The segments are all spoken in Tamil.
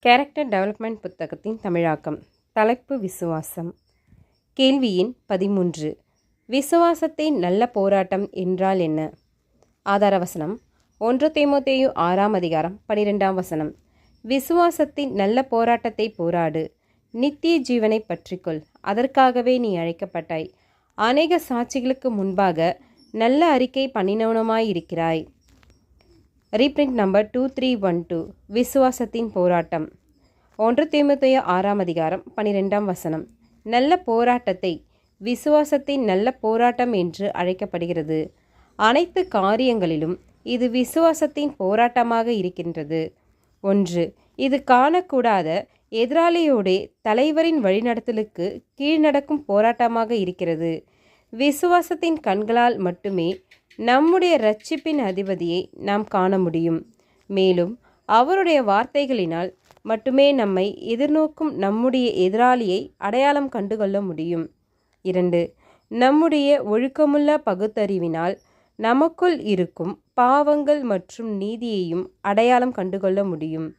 கேரக்டர் டெவலப்மெண்ட் புத்தகத்தின் தமிழாக்கம். தலைப்பு விசுவாசம். கேள்வியின் பதிமூன்று. விசுவாசத்தை நல்ல போராட்டம் என்றால் என்ன? ஆதார வசனம். ஒன்று தேமோத்தேயு ஆறாம் அதிகாரம் பனிரெண்டாம் வசனம். விசுவாசத்தின் நல்ல போராட்டத்தை போராடு. நித்திய ஜீவனை பற்றிக்கொள். அதற்காகவே நீ அழைக்கப்பட்டாய். அநேக சாட்சிகளுக்கு முன்பாக நல்ல அறிக்கை பண்ணினவனுமாயிருக்கிறாய். Reprint number two three one two விசுவாசத்தின் போராட்டம். ஒன்று தீமுத்தைய ஆறாம் அதிகாரம் பனிரெண்டாம் வசனம். நல்ல போராட்டத்தை விசுவாசத்தின் நல்ல போராட்டம் என்று அழைக்கப்படுகிறது. அனைத்து காரியங்களிலும் இது விசுவாசத்தின் போராட்டமாக இருக்கின்றது. ஒன்று இது காணக்கூடாத எதிராளியோடே தலைவரின் வழிநடத்தலுக்கு கீழ்நடக்கும் போராட்டமாக இருக்கிறது. விசுவாசத்தின் கண்களால் மட்டுமே நம்முடைய ரட்சிப்பின் அதிபதியை நாம் காண முடியும். மேலும் அவருடைய வார்த்தைகளினால் மட்டுமே நம்மை எதிர்நோக்கும் நம்முடைய எதிராளியை அடையாளம் கண்டுகொள்ள முடியும். இரண்டு நம்முடைய ஒழுக்கமுள்ள பகுத்தறிவினால் நமக்குள் இருக்கும் பாவங்கள் மற்றும் நீதியையும் அடையாளம் கண்டுகொள்ள முடியும்.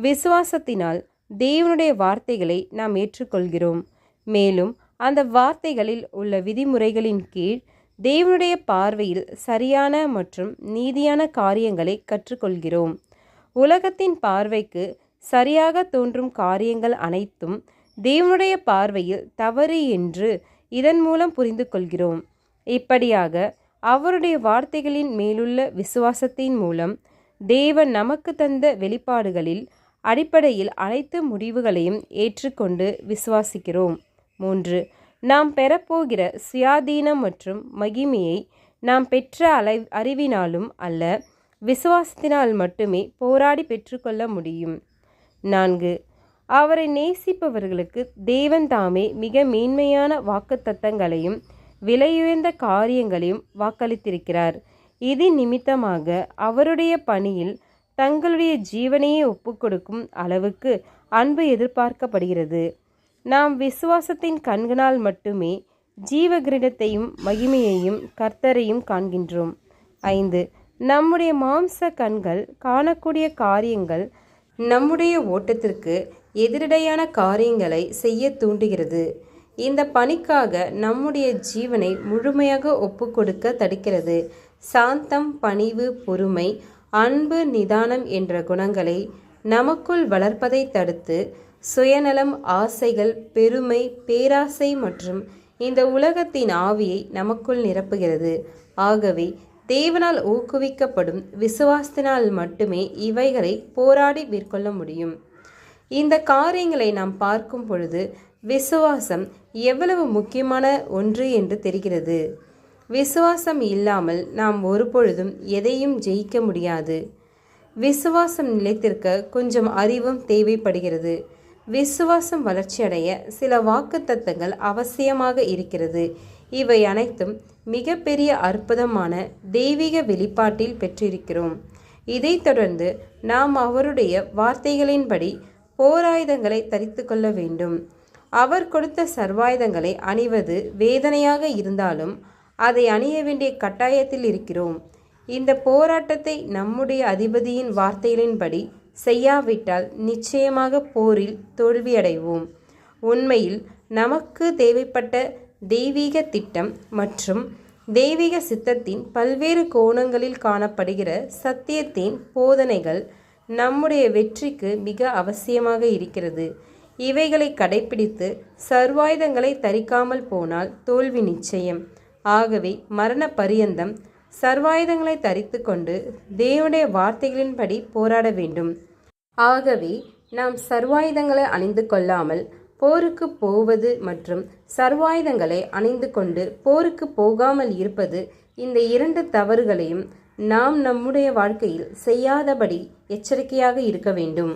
விசுவாசத்தினால் தேவனுடைய வார்த்தைகளை நாம் ஏற்றுக்கொள்கிறோம். மேலும் அந்த வார்த்தைகளில் உள்ள விதிமுறைகளின் கீழ் தேவனுடைய பார்வையில் சரியான மற்றும் நீதியான காரியங்களை கற்றுக்கொள்கிறோம். உலகத்தின் பார்வைக்கு சரியாக தோன்றும் காரியங்கள் அனைத்தும் தேவனுடைய பார்வையில் தவறு என்று இதன் மூலம் புரிந்து கொள்கிறோம். இப்படியாக அவருடைய வார்த்தைகளின் மேலுள்ள விசுவாசத்தின் மூலம் தேவன் நமக்கு தந்த வெளிப்பாடுகளில் அடிப்படையில் அனைத்து முடிவுகளையும் ஏற்றுக்கொண்டு விசுவாசிக்கிறோம். மூன்று நாம் பெறப்போகிற சுயாதீனம் மற்றும் மகிமையை நாம் பெற்ற அலை அறிவினாலும் அல்ல விசுவாசத்தினால் மட்டுமே போராடி பெற்றுக்கொள்ள முடியும். நான்கு அவரை நேசிப்பவர்களுக்கு தேவன் தாமே மிக மேன்மையான வாக்குத்தத்தங்களையும் விலையுயர்ந்த காரியங்களையும் வாக்களித்திருக்கிறார். இது நிமித்தமாக அவருடைய பணியில் தங்களுடைய ஜீவனையே ஒப்புக்கொடுக்கும் அளவுக்கு அன்பு எதிர்பார்க்கப்படுகிறது. நாம் விசுவாசத்தின் கண்களால் மட்டுமே ஜீவகிரீடத்தையும் மகிமையையும் கர்த்தரையும் காண்கின்றோம். ஐந்து நம்முடைய மாம்ச கண்கள் காணக்கூடிய காரியங்கள் நம்முடைய ஓட்டத்திற்கு எதிரடையான காரியங்களை செய்ய தூண்டுகிறது. இந்த பணிக்காக நம்முடைய ஜீவனை முழுமையாக ஒப்புக்கொடுக்க தடுக்கிறது. சாந்தம் பணிவு பொறுமை அன்பு நிதானம் என்ற குணங்களை நமக்குள் வளர்ப்பதை தடுத்து சுயநலம் ஆசைகள் பெருமை பேராசை மற்றும் இந்த உலகத்தின் ஆவியை நமக்குள் நிரப்புகிறது. ஆகவே தேவனால் ஊக்குவிக்கப்படும் விசுவாசத்தினால் மட்டுமே இவைகளை போராடி மேற்கொள்ள முடியும். இந்த காரியங்களை நாம் பார்க்கும் பொழுது விசுவாசம் எவ்வளவு முக்கியமான ஒன்று என்று தெரிகிறது. விசுவாசம் இல்லாமல் நாம் ஒருபொழுதும் எதையும் ஜெயிக்க முடியாது. விசுவாசம் நிலைத்திருக்க கொஞ்சம் அறிவும் தேவைப்படுகிறது. விசுவாசம் வளர்ச்சியடைய சில வாக்குத்தத்தங்கள் அவசியமாக இருக்கிறது. இவை அனைத்தும் மிகப்பெரிய அற்புதமான தெய்வீக வெளிப்பாட்டில் பெற்றிருக்கிறோம். இதைத் தொடர்ந்து நாம் அவருடைய வார்த்தைகளின்படி போராயுதங்களை தரித்து கொள்ள வேண்டும். அவர் கொடுத்த சர்வாயுதங்களை அணிவது வேதனையாக இருந்தாலும் அதை அணிய வேண்டிய கட்டாயத்தில் இருக்கிறோம். இந்த போராட்டத்தை நம்முடைய அதிபதியின் வார்த்தைகளின்படி செய்யாவிட்டால் நிச்சயமாக போரில் தோல்வியடைவோம். உண்மையில் நமக்கு தேவைப்பட்ட தெய்வீக திட்டம் மற்றும் தெய்வீக சித்தத்தின் பல்வேறு கோணங்களில் காணப்படுகிற சத்தியத்தின் போதனைகள் நம்முடைய வெற்றிக்கு மிக அவசியமாக இருக்கிறது. இவைகளை கடைபிடித்து சர்வாயுதங்களை தரிக்காமல் போனால் தோல்வி நிச்சயம். ஆகவே மரண பரியந்தம் சர்வாயுதங்களை தரித்து கொண்டு தேவனுடைய வார்த்தைகளின்படி போராட வேண்டும். ஆகவே நாம் சர்வாயுதங்களை அணிந்து கொள்ளாமல் போருக்கு போவது மற்றும் சர்வாயுதங்களை அணிந்து கொண்டு போருக்கு போகாமல் இருப்பது இந்த இரண்டு தவறுகளையும் நாம் நம்முடைய வாழ்க்கையில் செய்யாதபடி எச்சரிக்கையாக இருக்க வேண்டும்.